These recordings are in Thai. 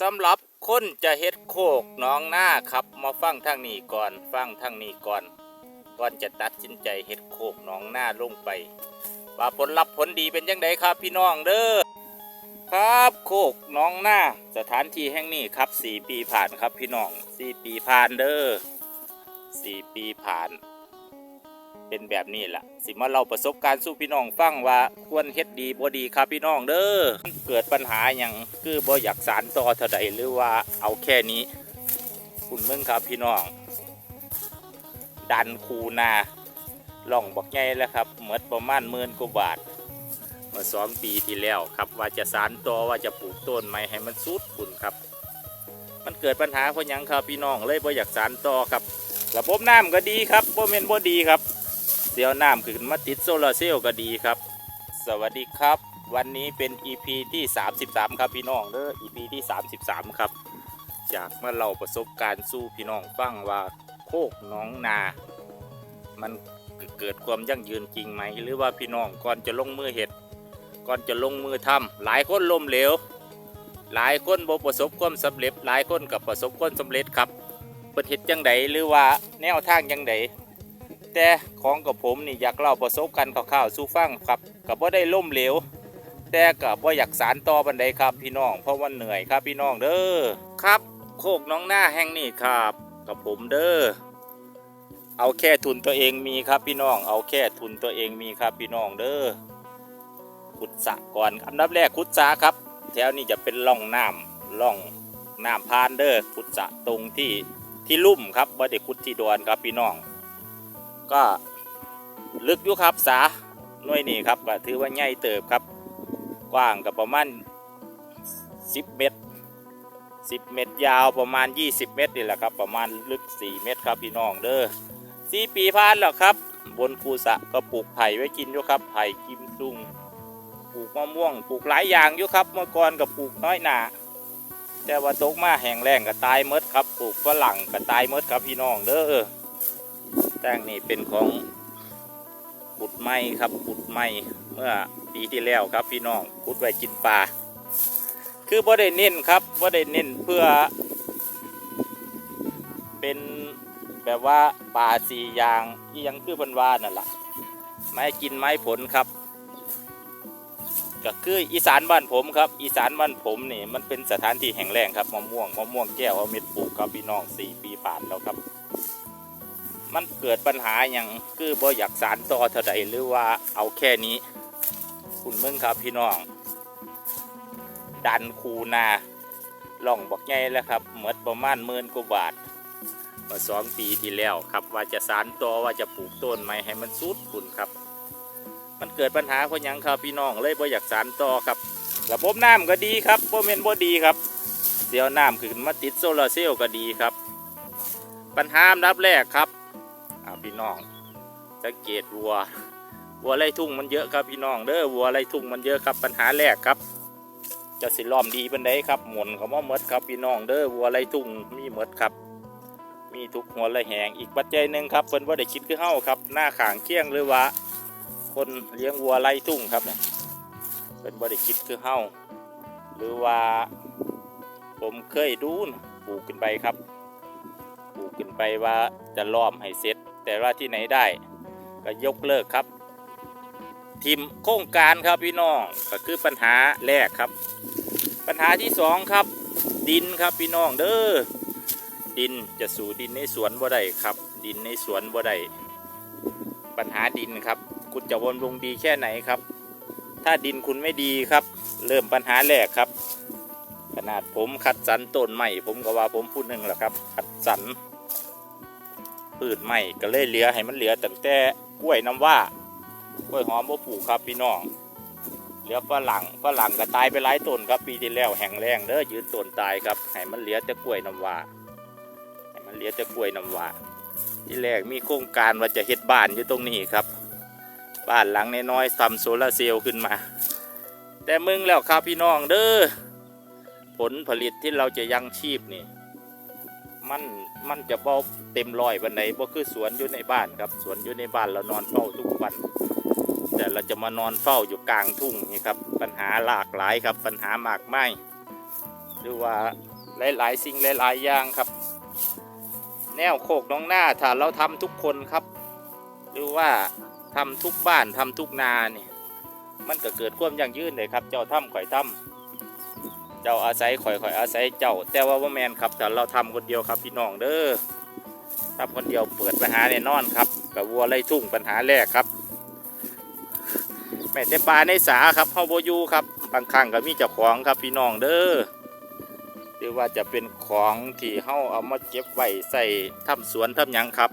สำหรับคนจะเฮ็ดโคกน้องหน้าครับ มาฟังทางนี้ก่อน ฟังทางนี้ก่อน ก่อนจะตัดสินใจเฮ็ดโคกน้องหน้าลงไปว่าผลลัพธ์ผลดีเป็นยังไงครับ พี่น้องเด้อครับโคกน้องหน้าสถานที่แห่งนี้ครับสี่ปีผ่านครับพี่น้องสี่ปีผ่านเด้อสี่ปีผ่าน เป็นแบบนี้แหละสิมาเราประสบการณ์สู่พี่น้องฟังว่าควรเฮ็ดดีบ่ดีครับพี่น้องเด้อเกิดปัญหาอย่างคือบ่อยากสารต่อเท่าใดหรือว่าเอาแค่นี้ คุณมึงครับพี่น้อง ดันคูนาล่องบักใหญ่แล้วครับเหมือประมาณหมื่นกว่าบาทเมื่อสองปีที่แล้วครับว่าจะสารต่อว่าจะปลูกต้นไม้ให้มันสุดคุณครับ มันเกิดปัญหาเพราะยังครับพี่น้องเลยบ่อยากสารต่อครับระบบน้ำก็ดีครับบ่แม่นบ่ดีครับ สียวน้ำขึ้นมาติดโซลาร์เซลล์ก็ดีครับ สวัสดีครับ วันนี้เป็น EP ที่ 33 ครับพี่น้องเด้อ EP ที่ 33 ครับ จากเมื่อเราประสบการณ์สู้พี่น้องฟังว่าโคกน้องนา มันเกิดความยั่งยืนจริงไหม หรือว่าพี่น้องก่อนจะลงมือเห็ดก่อนจะลงมือทำหลายคนล้มเหลวหลายคนบ่ประสบความสำเร็จ หลายคนกับประสบความสำเร็จครับเปิดเห็ดจังไดหรือว่าแนวทางจังได แต่ของกับผมนี่อยากเล่าประสบการณ์ข่าวๆสู่ฟังครับกับว่าได้ล่มเหลว แต่กับว่าอยากสารต่อบันไดครับพี่น้อง เพราะว่าเหนื่อยครับพี่น้องเด้อครับ โคกน้องหน้าแห่งนี้ครับกับผมเด้อเอาแค่ทุนตัวเองมีครับพี่น้อง เอาแค่ทุนตัวเองมีครับพี่น้องเด้อขุดสะก่อนอันดับแรกขุดสะครับ แถวนี้จะเป็นร่องน้ำร่องน้ำพานเด้อขุดสะตรงที่ที่ลุ่มครับว่าได้ขุดที่ดอนครับพี่น้อง ก็ลึกอยู่ครับสาหน่วยนี่ครับก็ถือว่าใหญ่เติบครับ กว้างกับประมาณ10 เมตร 10 เมตรยาวประมาณ 20 เมตรนี่แหละครับ ประมาณลึก 4 เมตรครับพี่น้องเด้อสี่ปีผ่านแล้วครับ บนคูสะก็ปลูกไผ่ไว้กินอยู่ครับไผ่กิมซุงปลูกมะม่วงปลูกหลายอย่างอยู่ครับ เมื่อก่อนก็ปลูกน้อยหนาแต่ว่าตกมาแห้งแล้งก็ตายมดครับปลูกฝรั่งก็ตายมดครับพี่น้องเด้อ ต้งนี่เป็นของขุดไม้ครับขุดไม้เมื่อปีที่แล้วครับพี่น้องขุดไว้กินปลาคือบ่ได้เน้นครับบ่ได้เน้นเพื่อ เป็นแบบว่าปลาสี่ยางที่ยังคือเพิ่นว่านั่นแหละไม้กินไม้ผลครับก็คืออีสานบ้านผมครับ อีสานบ้านผมนี่มันเป็นสถานที่แห่งแรงครับมะม่วงมะม่วงแก้วเอาเม็ดปลูกครับพี่น้องสี่ปีผ่านแล้วครับ มันเกิดปัญหาอย่างคือบ่อยากสารต่อเท่าใดหรือว่าเอาแค่นี้ คุณมึงครับพี่น้อง ดันคูนาล่องบอกไงแล้วครับเหมือประมาณหมื่นกว่าบาทเมื่อสองปีที่แล้วครับ ว่าจะสารต่อว่าจะปลูกต้นไม้ให้มันสุดคุณครับ มันเกิดปัญหาเพราะยังครับพี่น้องเลยบ่อยากสารต่อครับระบบน้ำก็ดีครับบ่เมนบ่ดีครับเดี๋ยวน้ำขึ้นมาติดโซลาเซลล์ก็ดีครับ ปัญหาอันดับแรกครับ พี่น้องสังเกตวัว วัวไล่ทุ่งมันเยอะครับพี่น้องเด้อวัวไล่ทุ่งมันเยอะครับปัญหาแรกครับ จะสิล้อมดีเป็นไดครับหมุนเขาว่าเมดครับพี่น้องเด้อวัวไล่ทุ่งมีเมดครับ มีทุกหัวไรแหงอีกปัจจัยหนึ่งครับเพิ่นว่าได้คิดคือเฮ้าครับ หน้าขางเคี้ยงหรือว่าคนเลี้ยงวัวไล่ทุ่งครับเนี่ยเพิ่นบ่ได้คิดคือเฮาหรือว่า ผมเคยดูนะปลูกขึ้นไปครับ ปลูกขึ้นไปว่าจะล้อมให้เสร็จ แต่ว่าที่ไหนได้ ก็ยกเลิกครับ ทีมโครงการครับพี่น้องก็คือปัญหาแรกครับ ปัญหาที่สองครับ ดินครับพี่น้องเด้อดินจะสู่ดินในสวนบ่ได้ครับ ดินในสวนบ่ได้ปัญหาดินครับ คุณจะวนลงดีแค่ไหนครับ ถ้าดินคุณไม่ดีครับ เริ่มปัญหาแรกครับ ขนาดผมคัดสรรต้นใหม่ผมก็ว่าผมพูดหนึ่งแหละครับ คัดสรร พืชใหม่ก็เลยเหลือให้มันเหลือตั้งแต่กล้วยน้ำว่ากล้วยหอมบ่ปลูกครับพี่น้องเหลือฝรั่งฝรั่งก็ตายไปหลายต้นครับปีที่แล้วแห้งแรงเด้อยืนต้นตายครับให้มันเหลือแต่กล้วยน้ำว่าให้มันเหลือแต่กล้วยน้ำว่าที่แรกมีโครงการว่าจะเฮ็ดบ้านอยู่ตรงนี้ครับ บ้านหลังน้อยๆทำโซลาร์เซลล์ขึ้นมา แต่มึงแล้วครับพี่น้องเด้อผลผลิตที่เราจะยังชีพนี่ มัน มันจะบ่เต็มร้อยวันไหนบ่คือสวนอยู่ในบ้านครับ สวนอยู่ในบ้านเรานอนเฝ้าทุกวัน แต่เราจะมานอนเฝ้าอยู่กลางทุ่งนี่ครับ ปัญหาหลากหลายครับ ปัญหามากมายหรือว่าหลาย ๆ สิ่งหลาย ๆ อย่างครับ แนวโคกน้องหน้าถ้าเราทำทุกคนครับ หรือว่าทำทุกบ้านทำทุกนาเนี่ยมันก็เกิดความยั่งยืนเลยครับ เจ้าทำข่อยทำ เจ้าอาศัยข่อยข่อยอาศัยเจ้า แต่ว่าว่าแมนครับแต่เราทำคนเดียวครับพี่น้องเด้อทำคนเดียวเปิดปัญหาแน่นอนครับกับวัวไล่ทุ่งปัญหาแรกครับแม่แต่ปลาในสาครับเฮาโบยูครับบางครั้งก็มีเจ้าของครับพี่น้องเด้อหรือว่าจะเป็นของที่เฮาเอามาเก็บไว้ใส่ทำสวนทำหยังครับ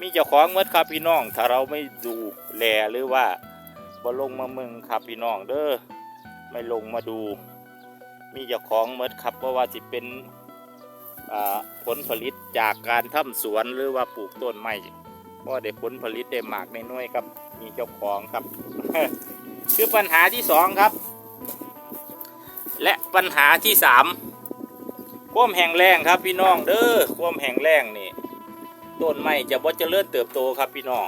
มีเจ้าของเมื่อครับพี่น้อง ถ้าเราไม่ดูแลหรือว่าบ่ลงมาเมืองครับพี่น้องเด้อไม่ลงมาดู มีเจ้าของเมื่อครับเพราะว่าสิเป็นผลผลิตจากการทำสวนหรือว่าปลูกต้นไม้ก็ได้ผลผลิตได้มากในน้อยครับ มีเจ้าของครับ คือปัญหาที่สองครับ และปัญหาที่สามความแห้งแล้งครับพี่น้องเด้อความแห้งแล้งนี่ต้นไม้จะบ่เจริญเติบโตครับพี่น้อง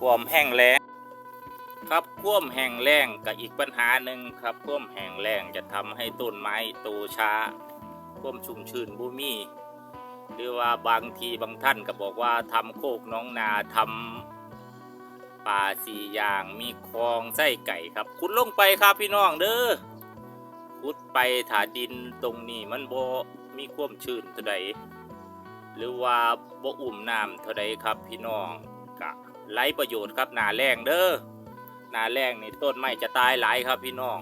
ความแห้งแล้ง ครับควมแห้งแล้งกับอีกปัญหาหนึ่งครับควมแห้งแล้งจะทำให้ต้นไม้โตช้าควมชุ่มชื้นบ่มีหรือว่าบางทีบางท่านก็บอกว่าทำโคกน้องนาทำป่าสี่อย่างมีคลองไส้ไก่ครับขุดลงไปครับพี่น้องเด้อขุดไปถาดินตรงนี้มันบ่มีความชื้นเท่าใดหรือว่าบ่อุ่มน้ำเท่าใดครับพี่น้องกะไรประโยชน์ครับหนาแรงเด้อ หนาแรงนี่ต้นไม้จะตายหลายครับพี่น้อง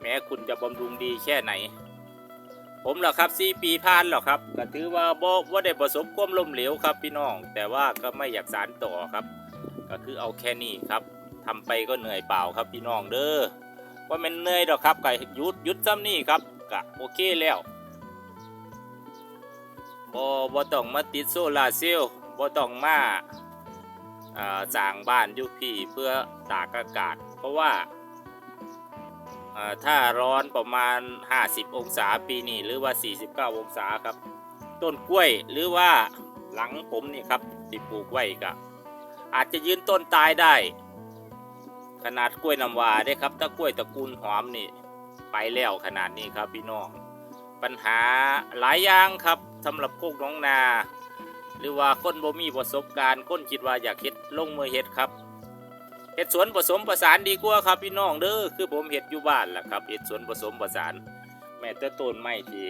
แม้คุณจะบำรุงดีแค่ไหน ผมเหรอครับสี่ปีผ่านหรอครับก็ถือว่าบ่บ่ได้ประสบความล้มเหลวครับพี่น้อง แต่ว่าก็ไม่อยากสารต่อครับ ก็คือเอาแค่นี้ครับทำไปก็เหนื่อยเปล่าครับพี่น้องเด้อว่ามันเหนื่อยดอกครับก็ยุดยุดซ้ำนี่ครับก็โอเคแล้วบ่บ่ต้องมาติดโซลาเซลล์บ่ต้องมา สร้างบ้านยู่พี่เพื่อตากอากาศ เพราะว่าถ้าร้อนประมาณ 50 องศาปีนี้หรือว่า 49 องศาครับ ต้นกล้วยหรือว่าหลังผมนี่ครับที่ปลูกไว้ก็อาจจะยืนต้นตายได้ ขนาดกล้วยน้ำวาได้ครับถ้ากล้วยตระกูลหอมนี่ไปแล้วขนาดนี้ครับพี่น้อง ปัญหาหลายอย่างครับสำหรับโคกน้องนา หรือว่าคนบ่มีประสบการณ์คนคิดว่าอยากเฮ็ดลงมือเฮ็ดครับเฮ็ดสวนผสมประสานดีกว่าครับพี่น้องเด้อคือผมเฮ็ดอยู่บ้านแหละครับเฮ็ดสวนผสมประสาน แม้แต่ต้นไม้ที่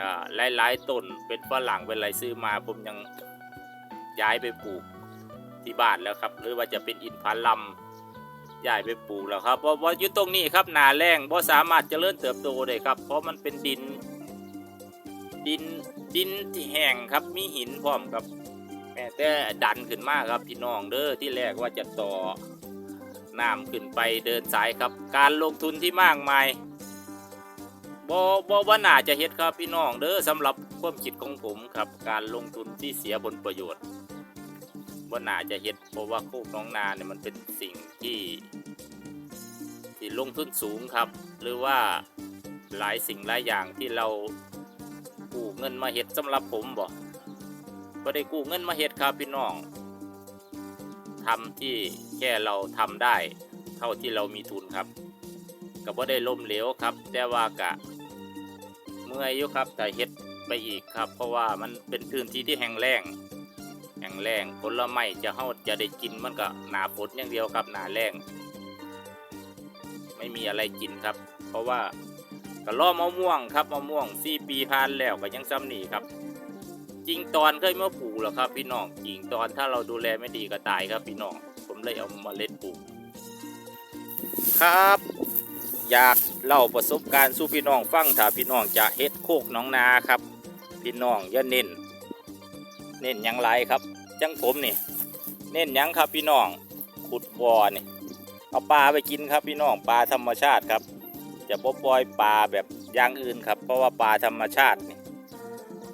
อ่าหลายๆต้นเป็นฝรั่งเป็นอะไรซื้อมาผมยังย้ายไปปลูกที่บ้านแล้วครับ หรือว่าจะเป็นอินทผลัมย้ายไปปลูกแล้วครับเพราะว่าอยู่ตรงนี้ครับนาแรงบ่สามารถจเจริญเติบโตได้ครับ เพราะมันเป็นดิน ดินดินที่แห้งครับมีหินพร้อมครับแม้แต่ดันขึ้นมากครับพี่น้องเด้อที่แรกว่าจะต่อน้ำขึ้นไปเดินสายครับ การลงทุนที่มากมายบ่บ่ว่าน่าจะเฮ็ดครับพี่น้องเด้อสำหรับความคิดของผมครับ การลงทุนที่เสียผลประโยชน์ว่าน่าจะเฮ็ดเพราะว่าโคกน้องนาเนี่ยมันเป็นสิ่งที่ ที่ลงทุนสูงครับ หรือว่าหลายสิ่งหลายอย่างที่เรา เงินมาเฮ็ดสำหรับผมบ่ก็ได้กู้เงินมาเฮ็ดครับพี่น้องทำที่แค่เราทำได้ เท่าที่เรามีทุนครับก็บ่ได้ล้มเหลวครับ แต่ว่ากะ เมื่อยอยู่ครับแต่เฮ็ดไปอีกครับ เพราะว่ามันเป็นพื้นที่ที่แห้งแล้งแห้งแล้งผลไม้จะเฮาจะได้กินมันก็หนาฝนอย่างเดียวครับหนาแล้งไม่มีอะไรกินครับ เพราะว่า ก็ล่อมะม่วงครับมะม่วงสี่ปีผ่านแล้วก็ยังซ้ำหนีครับจริงตอนเคยมาปลูกแล้วครับ พี่น้องจริงตอนถ้าเราดูแลไม่ดีก็ตายครับพี่น้องผมเลยเอามาเล็ดปลูกครับ อยากเล่าประสบการณ์สู่พี่น้องฟังถ้าพี่น้องจะเฮ็ดโคกน้องนาครับ พี่น้องอย่าเน้น เน้นยังไรครับ จังผมนี่เน้นยังครับพี่น้องขุดบ่อนี่เอาปลาไปกินครับพี่น้องปลาธรรมชาติครับ จะบ่ปล่อยปลาแบบอย่างอื่นครับ เพราะว่าปลาธรรมชาตินี่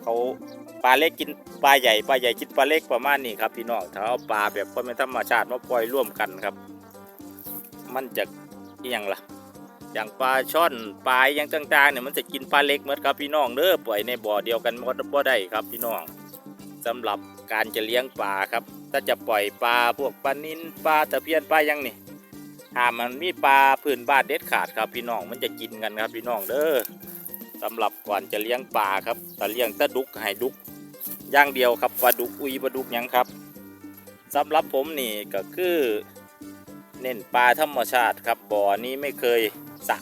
เขาปลาเล็กกินปลาใหญ่ปลาใหญ่กินปลาเล็กประมาณนี้ครับพี่น้องถ้าเอาปลาแบบคนเป็นธรรมชาติมาปล่อยร่วมกันครับ มันจะอย่างล่ะ อย่างปลาช่อนปลาอย่างต่างๆเนี่ยมันจะกินปลาเล็กเหมือนครับพี่น้องเด้อปล่อยในบ่อเดียวกันหมดบ่ได้ครับพี่น้องสำหรับการจะเลี้ยงปลาครับ ถ้าจะปล่อยปลาพวกปลานินปลาตะเพียนปลายังนี่ หามันมีปลาพื้นบ้านเด็ดขาดครับพี่น้องมันจะกินกันครับพี่น้องเด้อสำหรับก่อนจะเลี้ยงปลาครับแต่เลี้ยงตะดุกก็ให้ดุกอย่างเดียวครับปลาดุกอุยปลาดุกยังครับสำหรับผมนี่ก็คือ เน้นปลาธรรมชาติครับบ่อนี้ไม่เคยสระ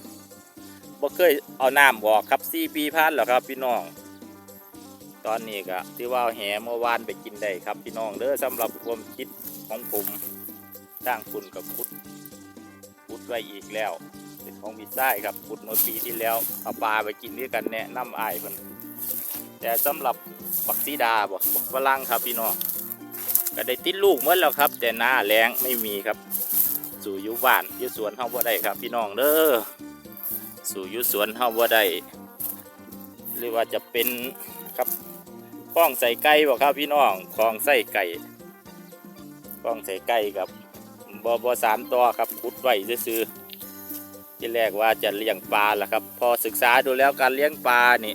บ่เคยเอาน้ำบอกครับสี่ปีพันแล้วครับพี่น้อง ตอนนี้ก็ที่ว่าแหเมื่อวานไปกินได้ครับพี่น้องเด้อสำหรับความคิดของผมสร้างคุณกับพุทธพุทธ ไว้อีกแล้ว เป็นของพิซซ่ายครับพุทธเมื่อปีที่แล้วเอาปลาไปกินด้วยกันแนะน้ำอายเพิ่นแต่สำหรับบักซีดาบอกบักฝรั่งครับพี่น้องก็ได้ติดลูกหมดแล้วครับ แต่หน้าแรงไม่มีครับ สู่ยุบ้านยุสวนเฮาบ่ได้ครับ พี่น้องเด้อสู่ยุสวนเฮาบ่ได้หรือว่าจะเป็นครับคล้องใส่ไก่บ่ครับพี่น้องคล้องใส่ไก่คล้องใส่ไก่กับ บ่บ่สามตัวครับขุดไว้ซื่อที่แรกว่าจะเลี้ยงปลาล่ะครับ พอศึกษาดูแล้วการเลี้ยงปลานี่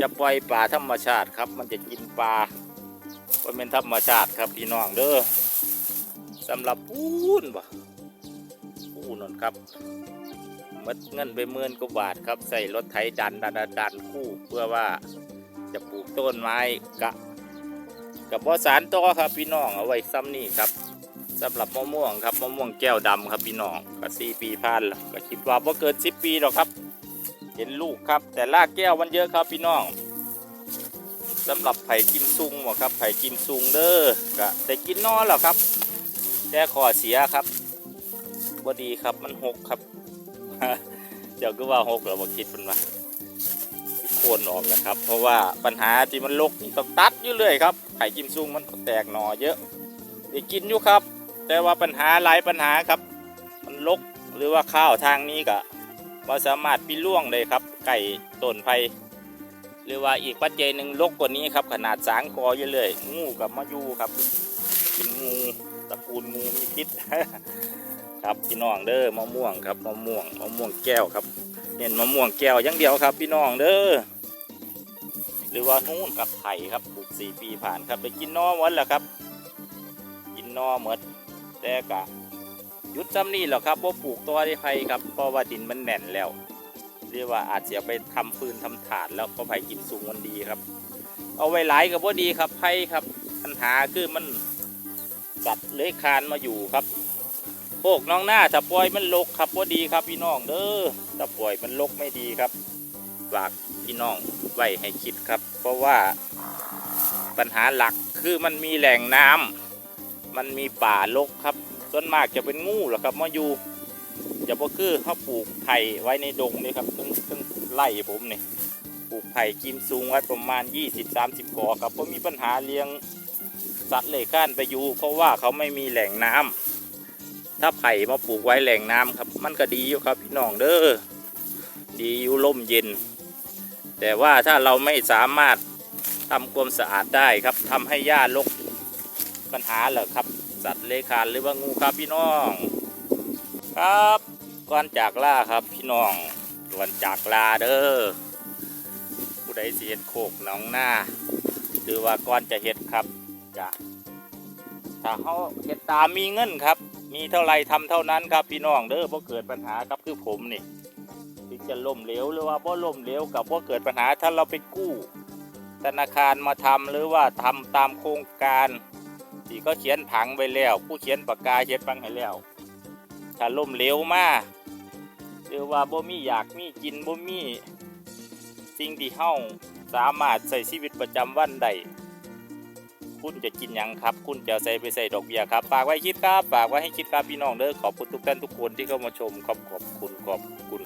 จะปล่อยปลาธรรมชาติครับ มันจะกินปลาว่าเป็นธรรมชาติครับพี่น้องเด้อสำหรับปูนบ่ปูนนนครับหมดเงินไปหมื่นกว่าบาทครับใส่รถไถดันดันดันดันคู่เพื่อว่าจะปลูกต้นไม้กะกับบ่อสารต่อครับพี่น้องเอาไว้ซ้ำนี่ครับ สำหรับมะม่วงครับมะม่วงแก้วดำครับพี่น้องก็สี่ปีพันแล้วก็คิดว่าบ่เกินสิบปีหรอกครับ เห็นลูกครับ แต่รากแก้วมันเยอะครับพี่น้องสำหรับไผ่กิมซุงบ่ครับไผ่กิมซุงเด้อก็ได้กินนอนแล้วครับแต่ขอเสียครับบ่ดีครับมันหกครับ เดี๋ยวก็ว่าหกแล้วบ่คิดมันว่าโคนออกนะครับ เพราะว่าปัญหาที่มันลกนี่ต้องตัดอยู่เรื่อยครับไข่กิมซุงมันแตกหน่อเยอะได้กินอยู่ครับ แต่ว่าปัญหาหลายปัญหาครับ มันลกหรือว่าข้าวทางนี้ก็บ่สามารถปีล่วงเลยครับ ไก่ต้นไผ่หรือว่าอีกปัจเจัยหนึ่งลกกว่านี้ครับ ขนาดสางกออยู่เลย งูกับมายูครับ เป็นงูตระกูลงูมีพิษครับพี่น้องเด้อมะม่วงครับมะม่วงมะม่วงแก้วครับเน้นมะม่วงแก้วอย่างเดียวครับ พี่น้องเด้อหรือว่านู่นกับไผ่ครับปลูกสี่ปีผ่านครับไปกินนอหมดแล้วครับ กินนอหมด แต่กะหยุดซ้ำนี่แหละครับว่าปลูกตัวได้ไผ่ครับเพราะว่าดินมันแน่นแล้วเรียกว่าอาจจะไปทำฟืนทำถาดแล้วเพราะไผ่กินสูงมันดีครับ เอาไว้หลายกับว่าดีครับไผ่ครับปัญหาคือมันสัตว์เลื้อยคานมาอยู่ครับโคกน้องหน้าถ้าปล่อยมันลกครับว่าดีครับพี่น้องเด้อถ้าปล่อยมันลกไม่ดีครับฝากพี่น้องไว้ให้คิดครับ เพราะว่าปัญหาหลักคือมันมีแหล่งน้ำ มันมีป่าลกครับ ส่วนมากจะเป็นงูหรอครับมาอยู่จะบ่คือเขาปลูกไผ่ไว้ในดงนี่ครับซึ่งซึ่งไล่ผมนี่ปลูกไผ่กิมสูงไว้ประมาณ 20-30กอครับเพราะมีปัญหาเลี้ยงสัตว์เลื้อยคลานไปอยู่ เพราะว่าเขาไม่มีแหล่งน้ำถ้าไผ่มาปลูกไว้แหล่งน้ำครับ มันก็ดีอยู่ครับพี่น้องเด้อดีอยู่ร่มเย็น แต่ว่าถ้าเราไม่สามารถทำความสะอาดได้ครับทำให้หญ้ารก ปัญหาเหรอครับ สัตว์เลื้อยคลานหรือว่างูครับพี่น้อง ครับก่อนจากล่าครับพี่น้องก่อนจากลาเด้อผู้ใดเสียดโคกหนองหน้าหรือว่าก่อนจะเห็ดครับจะถ้าเขาเฮ็ดตามมีเงินครับ มีเท่าไรทำเท่านั้นครับพี่น้องเด้อบ่เกิดปัญหาครับคือผมนี่ที่จะล่มเหลวหรือว่าบ่ล่มเหลวกับบ่เกิดปัญหาถ้าเราไปกู้ ธนาคารมาทำหรือว่าทำตามโครงการ ที่ก็เขียนผังไว้แล้ว ผู้เขียนปากกาเขียนผังให้แล้ว ถ้าล่มเหลวมาหรือว่าบ่มีอยากมีกินบ่มีสิ่งที่เฮาสามารถใช้ชีวิตประจำวันได้คุณจะกินหยังครับ คุณจะใส่ไปใส่ดอกเบี้ยครับฝากไว้คิดครับฝากไว้ให้คิดครับพี่น้องเด้อขอบคุณทุกท่านทุกคนที่เข้ามาชมขอบขอบคุณขอบคุณ